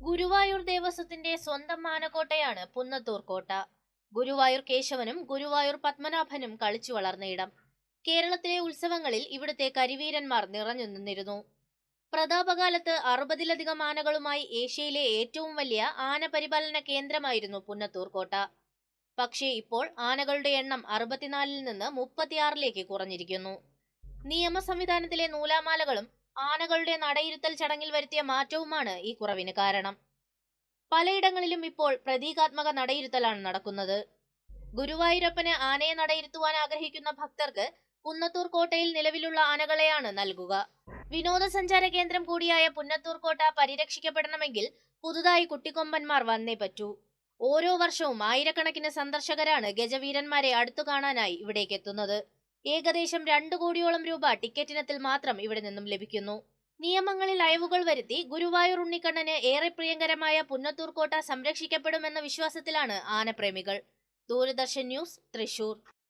ഗുരുവായൂർ ദേവസ്വത്തിന്റെ സ്വന്തം ആനക്കോട്ടയാണ് പുന്നത്തൂർ കോട്ട. ഗുരുവായൂർ കേശവനും ഗുരുവായൂർ പത്മനാഭനും കളിച്ചു വളർന്ന ഇടം. കേരളത്തിലെ ഉത്സവങ്ങളിൽ ഇവിടുത്തെ കരിവീരന്മാർ നിറഞ്ഞു നിന്നിരുന്നു. പ്രതാപകാലത്ത് അറുപതിലധികം ആനകളുമായി ഏഷ്യയിലെ ഏറ്റവും വലിയ ആന പരിപാലന കേന്ദ്രമായിരുന്നു പുന്നത്തൂർ കോട്ട. പക്ഷേ ഇപ്പോൾ ആനകളുടെ എണ്ണം അറുപത്തിനാലിൽ നിന്ന് മുപ്പത്തിയാറിലേക്ക് കുറഞ്ഞിരിക്കുന്നു. നിയമ സംവിധാനത്തിലെ നൂലാമാലകളും ആനകളുടെ നടയിരുത്തൽ ചടങ്ങിൽ വരുത്തിയ മാറ്റവുമാണ് ഈ കുറവിന് കാരണം. പലയിടങ്ങളിലും ഇപ്പോൾ പ്രതീകാത്മക നടയിരുത്തലാണ് നടക്കുന്നത്. ഗുരുവായൂരപ്പന് ആനയെ നടയിരുത്തുവാൻ ആഗ്രഹിക്കുന്ന ഭക്തർക്ക് പുന്നത്തൂർ കോട്ടയിൽ നിലവിലുള്ള ആനകളെയാണ് നൽകുക. വിനോദസഞ്ചാര കേന്ദ്രം കൂടിയായ പുന്നത്തൂർ കോട്ട പരിരക്ഷിക്കപ്പെടണമെങ്കിൽ പുതുതായി കുട്ടിക്കൊമ്പന്മാർ വന്നേ പറ്റൂ. ഓരോ വർഷവും ആയിരക്കണക്കിന് സന്ദർശകരാണ് ഗജവീരന്മാരെ അടുത്തു കാണാനായി ഇവിടേക്ക് എത്തുന്നത്. ഏകദേശം രണ്ടു കോടിയോളം രൂപ ടിക്കറ്റിനത്തിൽ മാത്രം ഇവിടെ നിന്നും ലഭിക്കുന്നു. നിയമങ്ങളിൽ അയവുകൾ വരുത്തി ഗുരുവായൂർ ഉണ്ണിക്കണ്ണന് ഏറെ പ്രിയങ്കരമായ പുന്നത്തൂർ കോട്ട സംരക്ഷിക്കപ്പെടുമെന്ന വിശ്വാസത്തിലാണ് ആനപ്രേമികൾ. ദൂരദർശൻ ന്യൂസ് തൃശൂർ.